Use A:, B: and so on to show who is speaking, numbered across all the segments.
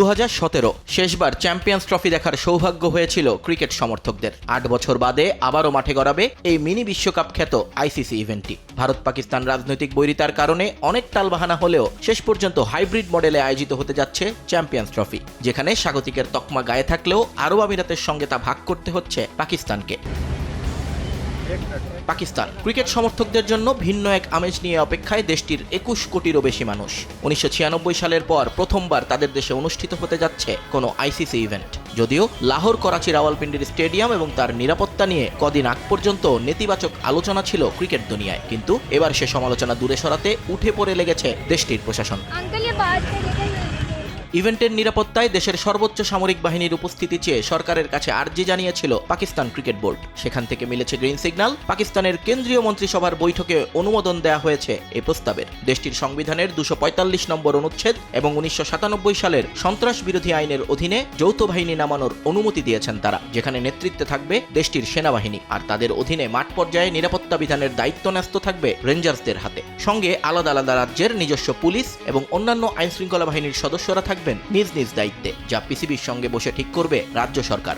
A: দু হাজার সতেরো শেষবার চ্যাম্পিয়ন্স ট্রফি দেখার সৌভাগ্য হয়েছিল ক্রিকেট সমর্থকদের। আট বছর বাদে আবারও মাঠে গড়াবে এই মিনি বিশ্বকাপ খ্যাত আইসিসি ইভেন্টটি। ভারত পাকিস্তান রাজনৈতিক বৈরিতার কারণে অনেক টালবাহানা হলেও শেষ পর্যন্ত হাইব্রিড মডেলে আয়োজিত হতে যাচ্ছে চ্যাম্পিয়ন্স ট্রফি, যেখানে স্বাগতিকের তকমা গায়ে থাকলেও আরব আমিরাতের সঙ্গে তা ভাগ করতে হচ্ছে পাকিস্তানকে। পাকিস্তান। ক্রিকেট সমর্থকদের জন্য ভিন্ন এক আমেজ নিয়ে অপেক্ষায় দেশটির একুশ কোটিরও বেশি মানুষ। উনিশশো ছিয়ানব্বই সালের পর প্রথমবার তাদের দেশে অনুষ্ঠিত হতে যাচ্ছে কোনো আইসিসি ইভেন্ট। যদিও লাহোর, করাচি, রাওয়ালপিন্ডির স্টেডিয়াম এবং তার নিরাপত্তা নিয়ে কদিন আগ পর্যন্ত নেতিবাচক আলোচনা ছিল ক্রিকেট দুনিয়ায়। কিন্তু এবার সে সমালোচনা দূরে সরাতে উঠে পড়ে লেগেছে দেশটির প্রশাসন। ইভেন্টের নিরাপত্তায় দেশের সর্বোচ্চ সামরিক বাহিনীর উপস্থিতি চেয়ে সরকারের কাছে আর্জি জানিয়েছিল পাকিস্তান ক্রিকেট বোর্ড। সেখান থেকে মিলেছে গ্রিন সিগন্যাল। পাকিস্তানের কেন্দ্রীয় মন্ত্রিসভার বৈঠকে অনুমোদন দেওয়া হয়েছে এই প্রস্তাবের দেশটির সংবিধানের দুশো নম্বর অনুচ্ছেদ এবং উনিশশো সাতানব্বই সালের সন্ত্রাস বিরোধী আইনের অধীনে যৌথ বাহিনী নামানোর অনুমতি দিয়েছেন তারা। যেখানে নেতৃত্বে থাকবে দেশটির সেনাবাহিনী আর তাদের অধীনে মাঠ পর্যায়ে নিরাপত্তা বিধানের দায়িত্ব ন্যস্ত থাকবে রেঞ্জার্সদের হাতে। সঙ্গে আলাদা আলাদা রাজ্যের নিজস্ব পুলিশ এবং অন্যান্য আইন শৃঙ্খলা বাহিনীর সদস্যরা থাকবেন নিজ নিজ দায়িত্বে যা পিসিবির সঙ্গে বসে ঠিক করবে রাজ্য সরকার।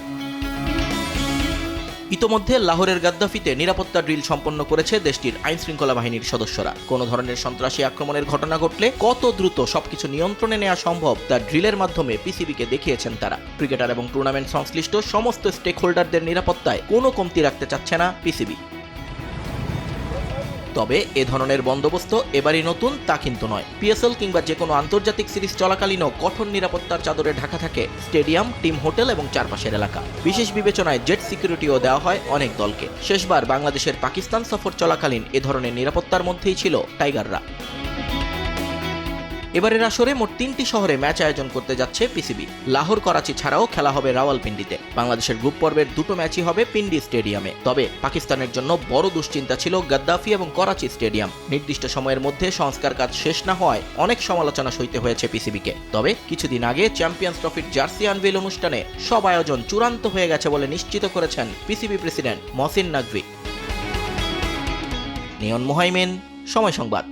A: ইতোমধ্যে লাহোরের গাদ্দাফিতে নিরাপত্তা ড্রিল সম্পন্ন করেছে দেশটির আইন শৃঙ্খলা বাহিনীর সদস্যরা। কোনো ধরনের সন্ত্রাসী আক্রমণের ঘটনা ঘটলে কত দ্রুত সবকিছু নিয়ন্ত্রণে নেওয়া সম্ভব তা ড্রিলের মাধ্যমে পিসিবিকে দেখিয়েছেন তারা। ক্রিকেটার এবং টুর্নামেন্ট সংশ্লিষ্ট সমস্ত স্টেক হোল্ডারদের নিরাপত্তায় কোনো কমতি রাখতে চাচ্ছে না পিসিবি। তবে এ ধরনের বন্দোবস্ত এবারই নতুন, তা কিন্তু নয়। পিএসএল কিংবা যে কোনো আন্তর্জাতিক সিরিজ চলাকালীনও কঠোর নিরাপত্তার চাদরে ঢাকা থাকে স্টেডিয়াম, টিম হোটেল এবং চারপাশের এলাকা। বিশেষ বিবেচনায় জেট সিকিউরিটিও দেওয়া হয় অনেক দলকে। শেষবার বাংলাদেশের পাকিস্তান সফর চলাকালীন এ ধরনের নিরাপত্তার মধ্যেই ছিল টাইগাররা। এবারের আসরে মোট তিনটি শহরে ম্যাচ আয়োজন করতে যাচ্ছে পিসিবি। লাহোর, করাচি ছাড়াও খেলা হবে রাওয়ালপিন্ডিতে। বাংলাদেশের গ্রুপ পর্বের দুটো ম্যাচই হবে পিন্ডি স্টেডিয়ামে। তবে পাকিস্তানের জন্য বড় দুশ্চিন্তা ছিল গাদ্দাফি এবং করাচি স্টেডিয়াম। নির্দিষ্ট সময়ের মধ্যে সংস্কার কাজ শেষ না হওয়ায় অনেক সমালোচনা সইতে হয়েছে পিসিবিকে। তবে কিছুদিন আগে চ্যাম্পিয়ন্স ট্রফির জার্সি আনভিল অনুষ্ঠানে সব আয়োজন চূড়ান্ত হয়ে গেছে বলে নিশ্চিত করেছেন পিসিবি প্রেসিডেন্ট মহসিন নাকভি। নিয়ন মোহাইমেন, সময় সংবাদ।